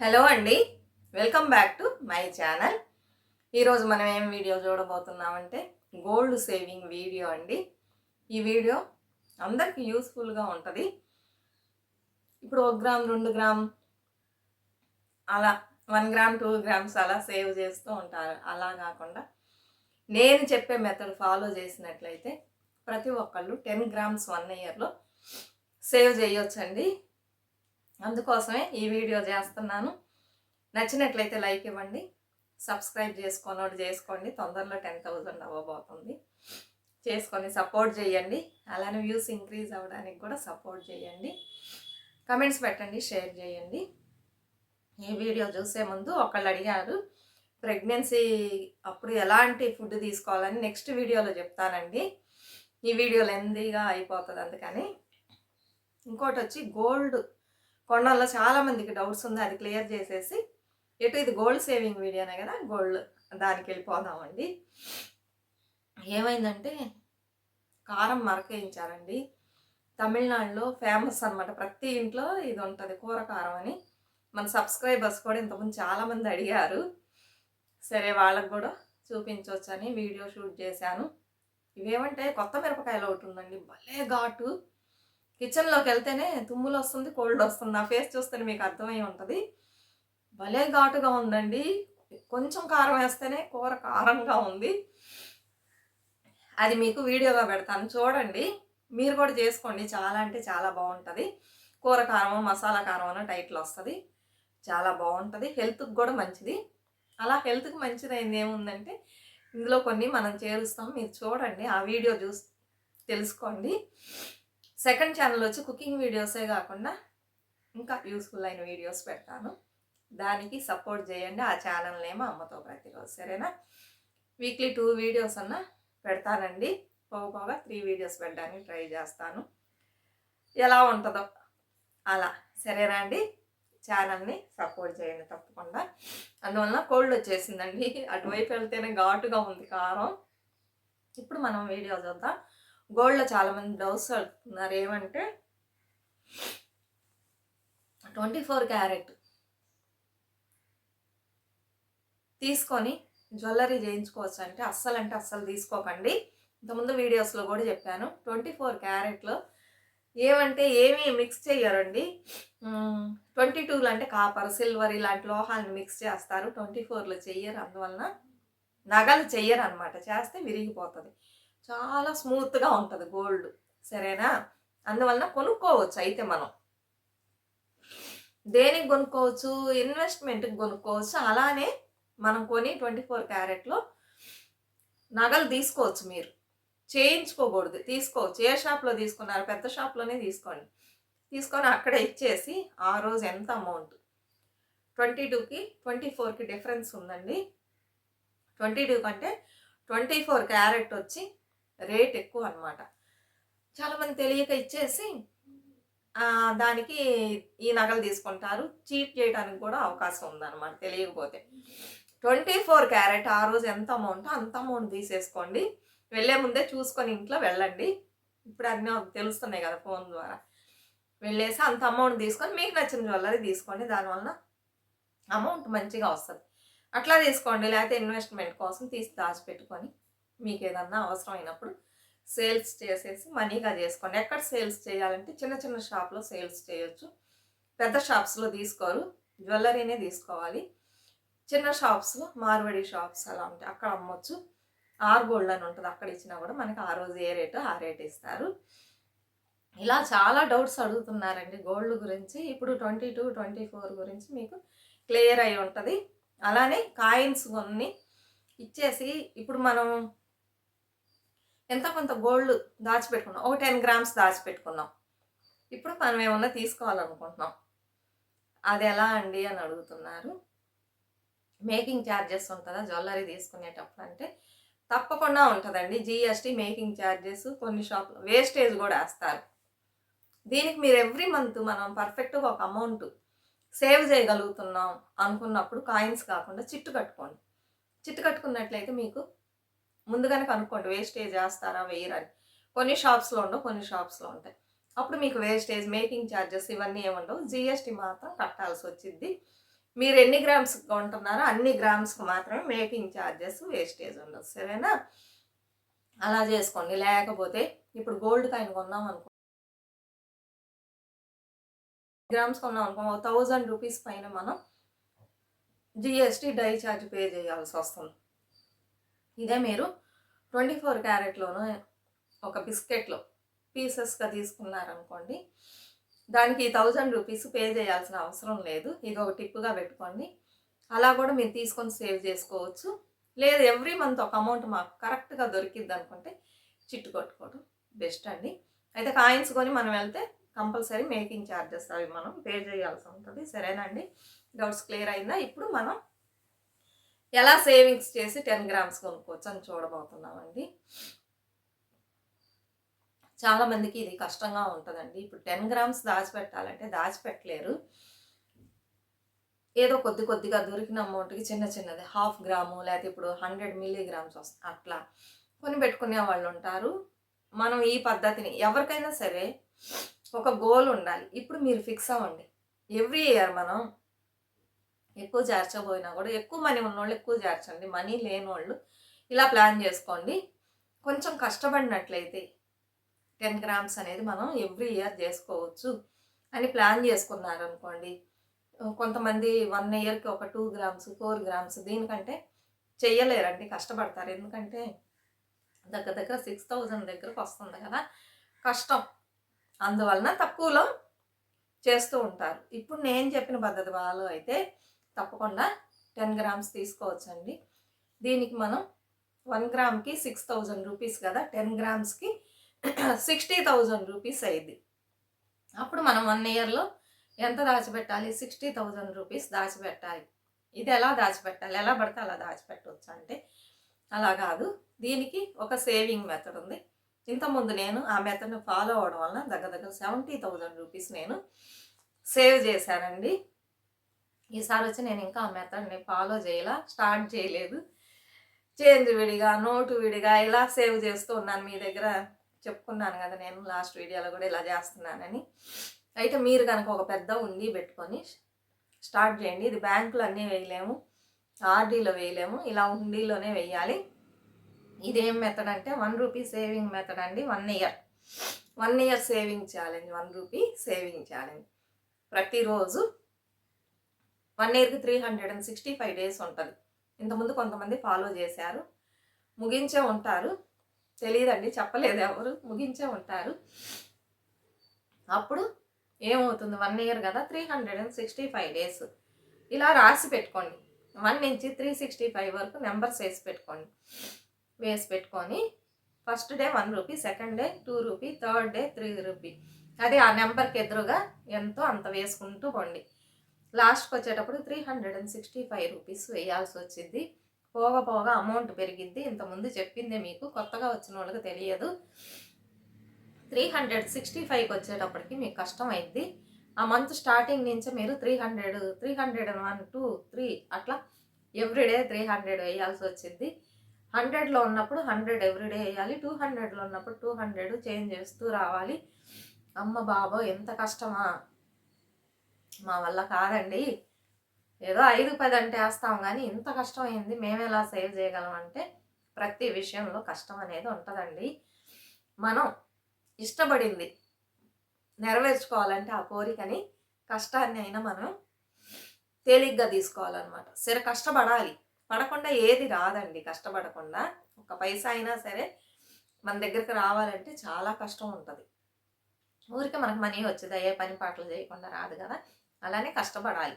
Hello అండి. Welcome back to my channel ఈరోజు మనం ఏం వీడియో చూడబోతున్నామంటే గోల్డ్ సేవింగ్ వీడియో అండి. ఈ వీడియో అందరికీ యూస్ఫుల్గా ఉంటుంది. ఇప్పుడు ఒక గ్రామ్ రెండు గ్రామ్ అలా వన్ గ్రామ్ టూ గ్రామ్స్ అలా సేవ్ చేస్తూ ఉంటారు. అలా కాకుండా నేను చెప్పే మెథడ్ ఫాలో చేసినట్లయితే ప్రతి ఒక్కళ్ళు టెన్ గ్రామ్స్ వన్ ఇయర్లో సేవ్ చేయొచ్చండి. అందుకోసమే ఈ వీడియో చేస్తున్నాను. నచ్చినట్లయితే లైక్ ఇవ్వండి. సబ్స్క్రైబ్ చేసుకోనోడు చేసుకోండి. తొందరలో టెన్ థౌజండ్ అవ్వబోతుంది. చేసుకొని సపోర్ట్ చేయండి. అలానే వ్యూస్ ఇంక్రీజ్ అవ్వడానికి కూడా సపోర్ట్ చేయండి. కమెంట్స్ పెట్టండి షేర్ చేయండి. ఈ వీడియో చూసే ముందు ఒకళ్ళు అడిగారు ప్రెగ్నెన్సీ అప్పుడు ఎలాంటి ఫుడ్ తీసుకోవాలని? నెక్స్ట్ వీడియోలో చెప్తానండి. ఈ వీడియో లెందీగా అయిపోతుంది అందుకని. ఇంకోటి వచ్చి గోల్డ్ కొండల్లో చాలామందికి డౌట్స్ ఉంది అది క్లియర్ చేసేసి ఎటు ఇది గోల్డ్ సేవింగ్ వీడియోనే కదా గోల్డ్ దానికి వెళ్ళిపోదామండి. ఏమైందంటే కారం మరకేయించారండి. తమిళనాడులో ఫేమస్ అనమాట ప్రతి ఇంట్లో ఇది ఉంటుంది కూర కారం అని. మన సబ్స్క్రైబర్స్ కూడా ఇంతకుముందు చాలామంది అడిగారు. సరే వాళ్ళకు కూడా చూపించవచ్చని వీడియో షూట్ చేశాను. ఇవేమంటే కొత్త మిరపకాయలు ఒకటి ఉందండి భలే ఘాటు. కిచెన్లోకి వెళ్తేనే తుమ్ములు వస్తుంది కోల్డ్ వస్తుంది నా ఫేస్ చూస్తేనే మీకు అర్థమై ఉంటుంది. భలే ఘాటుగా ఉందండి. కొంచెం కారం వేస్తేనే కూర కారంగా ఉంది. అది మీకు వీడియోగా పెడతాను. చూడండి. మీరు కూడా చేసుకోండి. చాలా అంటే చాలా బాగుంటుంది. కూర కారం మసాలా కారం అన్న టైటిల్ వస్తుంది. చాలా బాగుంటుంది. హెల్త్కి కూడా మంచిది. అలా హెల్త్కి మంచిదైంది ఏముందంటే ఇందులో కొన్ని మనం చేరుస్తాం. మీరు చూడండి. ఆ వీడియో చూసి తెలుసుకోండి. సెకండ్ ఛానల్ వచ్చి కుకింగ్ వీడియోసే కాకుండా ఇంకా యూస్ఫుల్ అయిన వీడియోస్ పెడతాను. దానికి సపోర్ట్ చేయండి. ఆ ఛానల్ నేమ్ అమ్మతో ప్రతిరోజు సరేనా? వీక్లీ టూ వీడియోస్ అన్న పెడతానండి. పోగా త్రీ వీడియోస్ పెట్టడానికి ట్రై చేస్తాను. ఎలా ఉంటుందో అలా సరేనా అండి? ఛానల్ని సపోర్ట్ చేయండి తప్పకుండా. అందువలన కోల్డ్ వచ్చేసిందండి. అటువైపు వెళ్తేనే ఘాటుగా ఉంది కారం. ఇప్పుడు మనం వీడియో చూద్దాం. గోల్డ్లో చాలామంది డౌట్స్ అడుగుతున్నారు. ఏమంటే ట్వంటీ ఫోర్ క్యారెట్ తీసుకొని జ్యువెలరీ చేయించుకోవచ్చు అంటే అస్సలు అంటే అస్సలు తీసుకోకండి. ఇంతకుముందు వీడియోస్లో కూడా చెప్పాను. ట్వంటీ ఫోర్ క్యారెట్లో ఏమంటే ఏమీ మిక్స్ చేయరండి ట్వంటీ టూలో అంటే కాపర్ సిల్వర్ ఇలాంటి లోహాలను మిక్స్ చేస్తారు. ట్వంటీ ఫోర్లో చెయ్యరు. అందువలన నగలు చెయ్యరు అనమాట చేస్తే విరిగిపోతుంది. చాలా స్మూత్గా ఉంటుంది గోల్డ్ సరేనా? అందువలన కొనుక్కోవచ్చు అయితే మనం. దేనికి కొనుక్కోవచ్చు? ఇన్వెస్ట్మెంట్కి కొనుక్కోవచ్చు. అలానే మనం కొని ట్వంటీ ఫోర్ క్యారెట్లో నగలు తీసుకోవచ్చు మీరు. చేయించుకోకూడదు. తీసుకోవచ్చు. ఏ షాప్లో తీసుకున్నారు పెద్ద షాప్లోనే తీసుకోండి. తీసుకొని అక్కడ ఇచ్చేసి ఆ రోజు ఎంత అమౌంట్? ట్వంటీ టూకి ట్వంటీ ఫోర్కి డిఫరెన్స్ ఉందండి. ట్వంటీ టూ కంటే ట్వంటీ ఫోర్ క్యారెట్ వచ్చి రేట్ ఎక్కువ అనమాట చాలామంది తెలియక ఇచ్చేసి దానికి ఈ నగలు తీసుకుంటారు. చీట్ చేయడానికి కూడా అవకాశం ఉందన్నమాట తెలియకపోతే. ట్వంటీ ఫోర్ క్యారెట్ ఆ రోజు ఎంత అమౌంట్ అంత అమౌంట్ తీసేసుకోండి. వెళ్ళే ముందే చూసుకొని ఇంట్లో వెళ్ళండి. ఇప్పుడు అన్నీ తెలుస్తున్నాయి కదా ఫోన్ ద్వారా. వెళ్ళేసి అంత అమౌంట్ తీసుకొని మీకు నచ్చిన జ్యువెలరీ తీసుకోండి. దానివల్ల అమౌంట్ మంచిగా వస్తుంది. అట్లా తీసుకోండి. లేకపోతే ఇన్వెస్ట్మెంట్ కోసం తీసి దాచిపెట్టుకొని మీకు ఏదన్నా అవసరం అయినప్పుడు సేల్స్ చేసేసి మనీగా చేసుకోండి. ఎక్కడ సేల్స్ చేయాలంటే చిన్న చిన్న షాప్లో సేల్స్ చేయొచ్చు. పెద్ద షాప్స్లో తీసుకోరు. జ్యువెలరీనే తీసుకోవాలి. చిన్న షాప్స్లో మార్వడి షాప్స్ అలా ఉంటాయి అక్కడ అమ్మొచ్చు. ఆర్ గోల్డ్ అని ఉంటుంది. అక్కడ ఇచ్చినా కూడా మనకి ఆ రోజు ఏ రేటు ఆ రేట్ ఇస్తారు. ఇలా చాలా డౌట్స్ అడుగుతున్నారండి గోల్డ్ గురించి. ఇప్పుడు ట్వంటీ టూ ట్వంటీ ఫోర్ గురించి మీకు క్లియర్ అయి ఉంటుంది. అలానే కాయిన్స్ కొన్ని ఇచ్చేసి ఇప్పుడు మనం ఎంత కొంత గోల్డ్ దాచిపెట్టుకున్నాం? ఒక టెన్ గ్రామ్స్ దాచిపెట్టుకున్నాం. ఇప్పుడు మనం ఏమన్నా తీసుకోవాలనుకుంటున్నాం. అది ఎలా అండి అని అడుగుతున్నారు. మేకింగ్ ఛార్జెస్ ఉంటుందా? జ్యువెలరీ తీసుకునేటప్పుడు అంటే తప్పకుండా ఉంటుందండి. జిఎస్టీ మేకింగ్ ఛార్జెస్ కొన్ని షాప్లో వేస్టేజ్ కూడా వేస్తారు. దీనికి మీరు ఎవ్రీ మంత్ మనం పర్ఫెక్ట్గా ఒక అమౌంట్ సేవ్ చేయగలుగుతున్నాం అనుకున్నప్పుడు కాయిన్స్ కాకుండా చిట్టు కట్టుకోండి. చిట్టు కట్టుకున్నట్లయితే మీకు ముందుగానే కనుక్కోండి వేస్టేజ్ వేస్తారా వేయరని కొన్ని షాప్స్లో ఉండవు కొన్ని షాప్స్లో ఉంటాయి. అప్పుడు మీకు వేస్టేజ్ మేకింగ్ ఛార్జెస్ ఇవన్నీ ఏముండవు. జిఎస్టీ మాత్రం కట్టాల్సి వచ్చింది మీరు ఎన్ని గ్రామ్స్ కొంటున్నారో అన్ని గ్రామ్స్కి మాత్రమే మేకింగ్ ఛార్జెస్ వేస్టేజ్ ఉండదు. సరేనా? అలా చేసుకోండి. లేకపోతే ఇప్పుడు గోల్డ్ కాయిన్ కొన్నాం అనుకో గ్రామ్స్ కొన్నాం అనుకో థౌజండ్ రూపీస్ పైన మనం జిఎస్టీ డై ఛార్జ్ పే చేయాల్సి వస్తుంది. ఇదే మీరు ట్వంటీ ఫోర్ క్యారెట్లోను ఒక బిస్కెట్లో పీసెస్గా తీసుకున్నారనుకోండి దానికి థౌజండ్ రూపీస్ పే చేయాల్సిన అవసరం లేదు. ఇది ఒక టిప్పుగా పెట్టుకోండి. అలా కూడా మీరు తీసుకొని సేవ్ చేసుకోవచ్చు. లేదు ఎవ్రీ మంత్ ఒక అమౌంట్ మాకు కరెక్ట్గా దొరికిద్ది అనుకుంటే చిట్టు కొట్టుకోవడం బెస్ట్ అండి. అయితే కాయిన్స్ కొని మనం వెళ్తే కంపల్సరీ మేకింగ్ ఛార్జెస్ అవి మనం పే చేయాల్సి ఉంటుంది. సరేనండి డౌట్స్ క్లియర్ అయిందా? ఇప్పుడు మనం ఎలా సేవింగ్స్ చేసి టెన్ గ్రామ్స్ కొనుక్కోవచ్చు అని చూడబోతున్నామండి. చాలామందికి ఇది కష్టంగా ఉంటుందండి. ఇప్పుడు టెన్ గ్రామ్స్ దాచిపెట్టాలంటే దాచిపెట్టలేరు. ఏదో కొద్ది కొద్దిగా దొరికిన అమౌంట్కి చిన్న చిన్నది హాఫ్ గ్రాము లేకపోతే ఇప్పుడు హండ్రెడ్ మిల్లీగ్రామ్స్ వస్తాయి అట్లా కొని పెట్టుకునే వాళ్ళు ఉంటారు. మనం ఈ పద్ధతిని ఎవరికైనా సరే ఒక గోల్ ఉండాలి. ఇప్పుడు మీరు ఫిక్స్ అవ్వండి. ఎవ్రీ ఇయర్ మనం ఎక్కువ చేర్చబోయినా కూడా ఎక్కువ మనీ ఉన్నోళ్ళు ఎక్కువ చేర్చండి మనీ లేని వాళ్ళు ఇలా ప్లాన్ చేసుకోండి. కొంచెం కష్టపడినట్లయితే టెన్ గ్రామ్స్ అనేది మనం ఎవ్రీ ఇయర్ చేసుకోవచ్చు అని ప్లాన్ చేసుకున్నారనుకోండి. కొంతమంది వన్ ఇయర్కి ఒక టూ గ్రామ్స్ ఫోర్ గ్రామ్స్ దీనికంటే చెయ్యలేరండి కష్టపడతారు. ఎందుకంటే దగ్గర దగ్గర సిక్స్ థౌజండ్ దగ్గరకు వస్తుంది కదా కష్టం. అందువలన తక్కువలో చేస్తూ ఉంటారు. ఇప్పుడు నేను చెప్పిన పద్ధతి వాళ్ళు అయితే తప్పకుండా టెన్ గ్రామ్స్ తీసుకోవచ్చండి. దీనికి మనం వన్ గ్రామ్కి సిక్స్ థౌజండ్ రూపీస్ కదా టెన్ గ్రామ్స్కి సిక్స్టీ థౌజండ్ రూపీస్ అయింది అప్పుడు మనం వన్ ఇయర్లో ఎంత దాచిపెట్టాలి? సిక్స్టీ థౌజండ్ రూపీస్ దాచిపెట్టాలి. ఇది ఎలా దాచిపెట్టాలి? ఎలా పడితే అలా దాచిపెట్టవచ్చు అంటే అలా కాదు. దీనికి ఒక సేవింగ్ మెథడ్ ఉంది. ఇంతకుముందు నేను ఆ మెథడ్ని ఫాలో అవ్వడం వలన దగ్గర దగ్గర సెవెంటీ థౌజండ్ రూపీస్ నేను సేవ్ చేశానండి. ఈసారి వచ్చి నేను ఇంకా ఆ మెథడ్ని ఫాలో చేయాల స్టార్ట్ చేయలేదు. చేంజ్ విడిగా నోటు విడిగా ఇలా సేవ్ చేస్తూ ఉన్నాను. మీ దగ్గర చెప్పుకున్నాను కదా నేను లాస్ట్ వీడియోలో కూడా ఇలా చేస్తున్నానని. అయితే మీరు కనుక ఒక పెద్ద ఉండి పెట్టుకొని స్టార్ట్ చేయండి. ఇది బ్యాంకులు అన్నీ వేయలేము. ఆర్డీలో వేయలేము. ఇలా ఉండిలోనే వేయాలి. ఇదేం మెథడ్ అంటే వన్ రూపీ సేవింగ్ మెథడ్ అండి. One year one year saving challenge one rupee saving challenge ప్రతిరోజు వన్ ఇయర్కి three hundred and sixty five days ఉంటుంది. ఇంతకుముందు కొంతమంది ఫాలో చేశారు. ముగించే ఉంటారు. తెలియదండి చెప్పలేదు ఎవరు. ముగించే ఉంటారు. అప్పుడు ఏమవుతుంది? వన్ ఇయర్ కదా three hundred and sixty five days. ఇలా రాసి పెట్టుకోండి. వన్ నుంచి త్రీ సిక్స్టీ ఫైవ్ వరకు నెంబర్స్ వేసి పెట్టుకోండి. వేసి పెట్టుకొని first day one rupee second day two rupee third day three rupee. అది ఆ నెంబర్కి ఎదురుగా ఎంతో అంత వేసుకుంటూ పోండి. లాస్ట్కి వచ్చేటప్పుడు three hundred and sixty five rupees వేయాల్సి వచ్చింది. పోగా పోగా అమౌంట్ పెరిగిద్ది ఇంతకుముందు చెప్పిందే మీకు కొత్తగా వచ్చిన వాళ్ళకి తెలియదు. త్రీ హండ్రెడ్ సిక్స్టీ ఫైవ్కి వచ్చేటప్పటికి మీకు కష్టం అయింది ఆ మంత్ స్టార్టింగ్ నుంచే మీరు three hundred three hundred one two three అట్లా ఎవ్రీడే త్రీ హండ్రెడ్ వేయాల్సి వచ్చింది. హండ్రెడ్లో ఉన్నప్పుడు హండ్రెడ్ ఎవ్రీడే వేయాలి. టూ హండ్రెడ్లో ఉన్నప్పుడు టూ హండ్రెడ్ చేంజ్ చేస్తూ రావాలి. అమ్మ బాబో ఎంత కష్టమా? మా వల్ల కాదండి. ఏదో ఐదు పది అంటే వేస్తాం కానీ ఇంత కష్టం అయింది మేము ఎలా సేవ్ చేయగలం అంటే ప్రతి విషయంలో కష్టం అనేది ఉంటుందండి. మనం ఇష్టపడింది నెరవేర్చుకోవాలంటే ఆ కోరికని కష్టాన్ని అయినా మనం తేలిగ్గా తీసుకోవాలన్నమాట. సరే కష్టపడాలి. పడకుండా ఏది రాదండి. కష్టపడకుండా ఒక పైసా అయినా సరే మన దగ్గరికి రావాలంటే చాలా కష్టం ఉంటుంది. ఊరికే మనకు మనీ వచ్చేది ఏ పని పాటలు చేయకుండా రాదు కదా. అలానే కష్టపడాలి.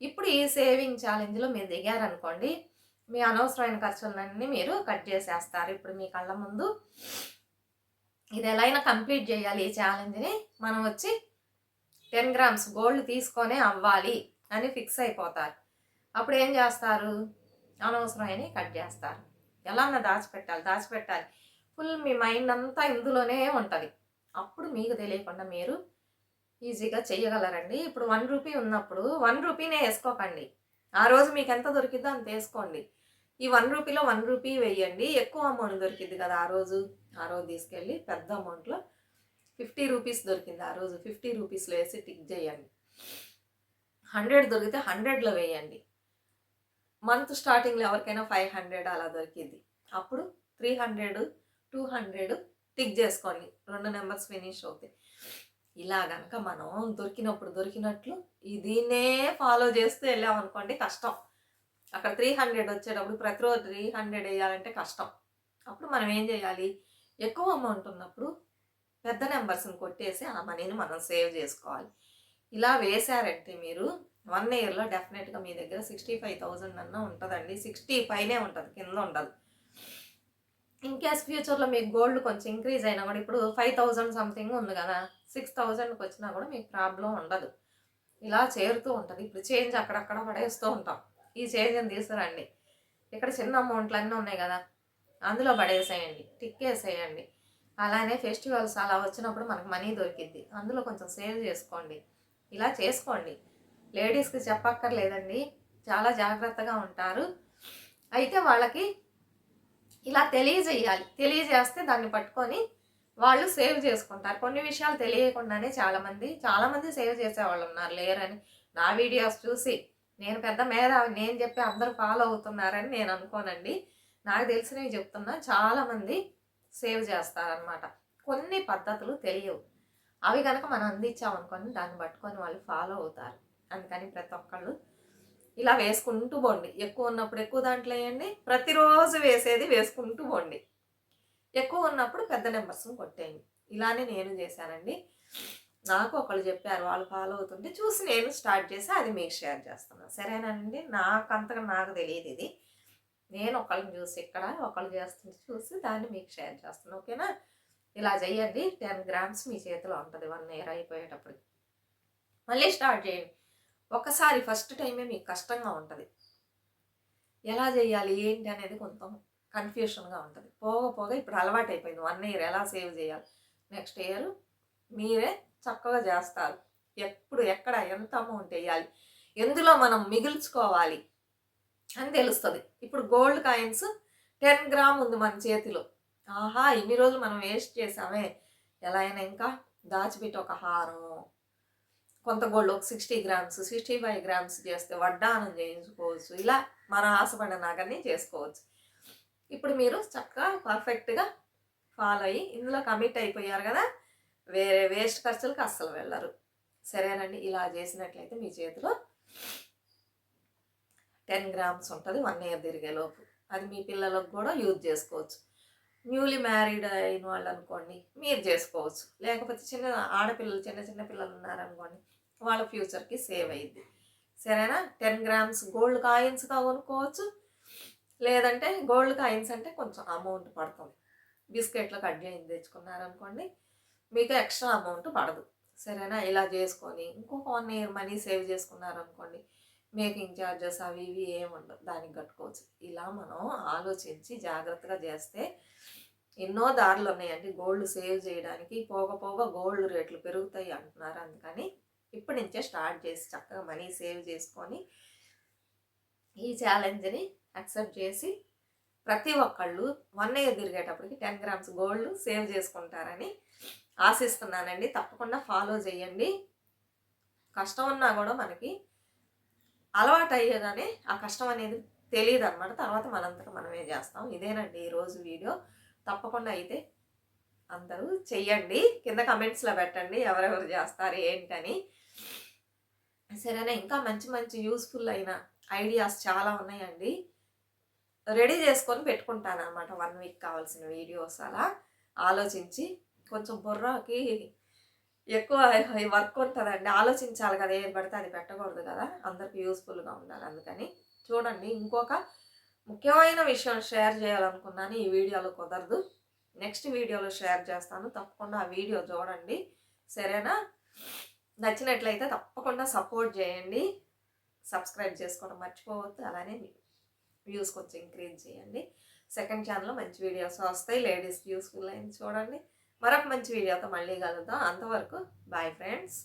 ఇప్పుడు ఈ సేవింగ్ ఛాలెంజ్లో మీరు దిగారనుకోండి మీ అనవసరమైన ఖర్చులన్నీ మీరు కట్ చేసేస్తారు. ఇప్పుడు మీ కళ్ళ ముందు ఇది ఎలా అయినా కంప్లీట్ చేయాలి ఈ ఛాలెంజ్ని మనం వచ్చి టెన్ గ్రామ్స్ గోల్డ్ తీసుకొనే అవ్వాలి అని ఫిక్స్ అయిపోతారు. అప్పుడు ఏం చేస్తారు? అనవసరమైన కట్ చేస్తారు. ఎలా అన్న దాచిపెట్టాలి దాచిపెట్టాలి. ఫుల్ మీ మైండ్ అంతా ఇందులోనే ఉంటుంది. అప్పుడు మీకు తెలియకుండా మీరు ఈజీగా చేయగలరండి ఇప్పుడు వన్ రూపీ ఉన్నప్పుడు వన్ రూపీనే వేసుకోకండి. ఆ రోజు మీకు ఎంత దొరికిద్దో అంత వేసుకోండి. ఈ వన్ రూపీలో వన్ రూపీ వేయండి. ఎక్కువ అమౌంట్ దొరికింది కదా ఆ రోజు. ఆ రోజు తీసుకెళ్ళి పెద్ద అమౌంట్లో ఫిఫ్టీ రూపీస్ దొరికింది ఆ రోజు. ఫిఫ్టీ రూపీస్లో వేసి టిక్ చేయండి. హండ్రెడ్ దొరికితే హండ్రెడ్లో వేయండి. మంత్ స్టార్టింగ్లో ఎవరికైనా ఫైవ్ హండ్రెడ్ అలా దొరికింది అప్పుడు three hundred two hundred tick చేసుకోండి. రెండు నెంబర్స్ ఫినిష్ అవుతాయి. ఇలా గనక మనం దొరికినప్పుడు దొరికినట్లు దీన్నే ఫాలో చేస్తూ వెళ్ళామనుకోండి కష్టం. అక్కడ త్రీ హండ్రెడ్ వచ్చేటప్పుడు ప్రతిరోజు త్రీ హండ్రెడ్ వేయాలంటే కష్టం. అప్పుడు మనం ఏం చేయాలి? ఎక్కువ అమౌంట్ ఉన్నప్పుడు పెద్ద నెంబర్స్ని కొట్టేసి ఆ మనీని మనం సేవ్ చేసుకోవాలి. ఇలా వేశారంటే మీరు వన్ ఇయర్లో డెఫినెట్గా మీ దగ్గర సిక్స్టీ ఫైవ్ థౌజండ్ అన్న ఉంటుందండి. సిక్స్టీ పైనే ఉంటుంది కింద ఉండదు. ఇన్ కేస్ ఫ్యూచర్లో మీకు గోల్డ్ కొంచెం ఇంక్రీజ్ అయినా కూడా ఇప్పుడు ఫైవ్ థౌజండ్ సంథింగ్ ఉంది కదా సిక్స్ థౌజండ్కి వచ్చినా కూడా మీకు ప్రాబ్లం ఉండదు. ఇలా చేరుతూ ఉంటుంది. ఇప్పుడు చేంజ్ అక్కడక్కడ పడేస్తూ ఉంటాం. ఈ చేంజ్ని తీసుకురండి. ఇక్కడ చిన్న అమౌంట్లు అన్నీ ఉన్నాయి కదా అందులో పడేసేయండి. టిక్కేసేయండి. అలానే ఫెస్టివల్స్ అలా వచ్చినప్పుడు మనకు మనీ దొరికిద్ది. అందులో కొంచెం సేవ్ చేసుకోండి. ఇలా చేసుకోండి. లేడీస్కి చెప్పక్కర్లేదండి. చాలా జాగ్రత్తగా ఉంటారు. అయితే వాళ్ళకి ఇలా తెలియజేయాలి. తెలియజేస్తే దాన్ని పట్టుకొని వాళ్ళు సేవ్ చేసుకుంటారు. కొన్ని విషయాలు తెలియకుండానే చాలామంది చాలామంది సేవ్ చేసేవాళ్ళు ఉన్నారు లేరని. నా వీడియోస్ చూసి నేను పెద్ద మీద నేను చెప్పి అందరూ ఫాలో అవుతున్నారని నేను అనుకోనండి. నాకు తెలిసినవి చెప్తున్నా చాలామంది సేవ్ చేస్తారనమాట కొన్ని పద్ధతులు తెలియవు. అవి కనుక మనం అందించామనుకొని దాన్ని పట్టుకొని వాళ్ళు ఫాలో అవుతారు. అందుకని ప్రతి ఒక్కళ్ళు ఇలా వేసుకుంటూ పోండి. ఎక్కువ ఉన్నప్పుడు ఎక్కువ దాంట్లో వేయండి. ప్రతిరోజు వేసేది వేసుకుంటూ పోండి. ఎక్కువ ఉన్నప్పుడు పెద్ద నెంబర్స్ని కొట్టేయండి. ఇలానే నేను చేశానండి. నాకు ఒకళ్ళు చెప్పారు వాళ్ళు ఫాలో అవుతుంటే చూసి నేను స్టార్ట్ చేసి అది మీకు షేర్ చేస్తున్నాను సరేనండి నాకు అంతగా నాకు తెలియదు ఇది. నేను ఒకళ్ళని చూసి ఇక్కడ ఒకళ్ళు చేస్తుంటే చూసి దాన్ని మీకు షేర్ చేస్తాను ఓకేనా? ఇలా చేయండి. టెన్ గ్రామ్స్ మీ చేతిలో ఉంటుంది. వన్ ఇయర్ అయిపోయేటప్పుడు. మళ్ళీ స్టార్ట్ చేయండి. ఒకసారి ఫస్ట్ టైమే మీకు కష్టంగా ఉంటుంది. ఎలా చేయాలి ఏంటి అనేది కొంచెం కన్ఫ్యూషన్గా ఉంటుంది. పోగ పోగా ఇప్పుడు అలవాటు అయిపోయింది. వన్ ఇయర్ ఎలా సేవ్ చేయాలి? నెక్స్ట్ ఇయర్ మీరే చక్కగా చేస్తారు. ఎప్పుడు ఎక్కడ ఎంత అమౌంట్ వేయాలి? ఎందులో మనం మిగిల్చుకోవాలి అని తెలుస్తుంది. ఇప్పుడు గోల్డ్ కాయిన్స్ టెన్ గ్రామ్ ఉంది మన చేతిలో. ఆహా ఇన్ని రోజులు మనం వేస్ట్ చేసామే ఎలా అయినా ఇంకా దాచిపెట్టి ఒక హారం కొంత గోల్డ్ ఒక sixty grams sixty five grams చేస్తే వడ్డానం చేయించుకోవచ్చు. ఇలా మన ఆశపడిన నగర్ని చేసుకోవచ్చు. ఇప్పుడు మీరు చక్కగా పర్ఫెక్ట్గా ఫాలో అయ్యి ఇందులో కమిట్ అయిపోయారు కదా వేరే వేస్ట్ ఖర్చులకు అస్సలు వెళ్ళరు. సరేనండి ఇలా చేసినట్లయితే మీ చేతిలో టెన్ గ్రామ్స్ ఉంటుంది వన్ ఇయర్ తిరిగేలోపు అది మీ పిల్లలకు కూడా యూజ్ చేసుకోవచ్చు. న్యూలీ మ్యారీడ్ అయిన వాళ్ళు అనుకోండి మీరు చేసుకోవచ్చు. లేకపోతే చిన్న ఆడపిల్లలు చిన్న చిన్న పిల్లలు ఉన్నారనుకోండి వాళ్ళ ఫ్యూచర్కి సేవ్ అయ్యింది సరేనా? టెన్ గ్రామ్స్ గోల్డ్ కాయిన్స్గా కొనుక్కోవచ్చు. లేదంటే గోల్డ్ కాయిన్స్ అంటే కొంచెం అమౌంట్ పడుతుంది బిస్కెట్లు కట్ చేసి తెచ్చుకున్నారనుకోండి మీకు ఎక్స్ట్రా అమౌంట్ పడదు. సరేనా? ఇలా చేసుకొని ఇంకొక వన్ ఇయర్ మనీ సేవ్ చేసుకున్నారనుకోండి మేకింగ్ ఛార్జెస్ అవి ఇవి ఏమి ఉండవు. దానికి కట్టుకోవచ్చు. ఇలా మనం ఆలోచించి జాగ్రత్తగా చేస్తే ఎన్నో దారులు ఉన్నాయండి. గోల్డ్ సేవ్ చేయడానికి పోగ పోగ గోల్డ్ రేట్లు పెరుగుతాయి అంటున్నారు. అందుకని ఇప్పటి నుంచే స్టార్ట్ చేసి చక్కగా మనీ సేవ్ చేసుకొని ఈ ఛాలెంజ్ని యాక్సెప్ట్ చేసి ప్రతి ఒక్కళ్ళు వన్ ఇయర్ తిరిగేటప్పటికి టెన్ గ్రామ్స్ గోల్డ్ సేవ్ చేసుకుంటారని ఆశిస్తున్నానండి. తప్పకుండా ఫాలో చేయండి. కష్టం ఉన్నా కూడా మనకి అలవాటు అయ్యేదని ఆ కష్టం అనేది తెలియదు అనమాట తర్వాత మనంతటా మనమే చేస్తాం. ఇదేనండి ఈరోజు వీడియో. తప్పకుండా అయితే అందరూ చెయ్యండి. కింద కమెంట్స్లో పెట్టండి ఎవరెవరు చేస్తారు ఏంటని. సరేనా? ఇంకా మంచి మంచి యూస్ఫుల్ అయిన ఐడియాస్ చాలా ఉన్నాయండి. రెడీ చేసుకొని పెట్టుకుంటాను అనమాట వన్ వీక్ కావాల్సిన వీడియోస్ అలా. ఆలోచించి కొంచెం బుర్రకి ఎక్కువ వర్క్ ఉంటుందండి. ఆలోచించాలి కదా ఏం పడితే అది పెట్టకూడదు కదా. అందరికి యూస్ఫుల్గా ఉండాలి అందుకని. చూడండి ఇంకొక ముఖ్యమైన విషయం షేర్ చేయాలనుకున్నాను. ఈ వీడియోలో కుదరదు. నెక్స్ట్ వీడియోలో షేర్ చేస్తాను. తప్పకుండా ఆ వీడియో చూడండి. సరేనా? నచ్చినట్లయితే తప్పకుండా సపోర్ట్ చేయండి. సబ్స్క్రైబ్ చేసుకోవడం మర్చిపోవద్దు. అలానే వ్యూస్ కొంచెం ఇంక్రీజ్ చేయండి. సెకండ్ ఛానల్లో మంచి వీడియోస్ వస్తాయి. లేడీస్కి యూస్ఫుల్ అయింది చూడండి. మరొక మంచి వీడియోతో మళ్ళీ కలుద్దాం. అంతవరకు బాయ్ ఫ్రెండ్స్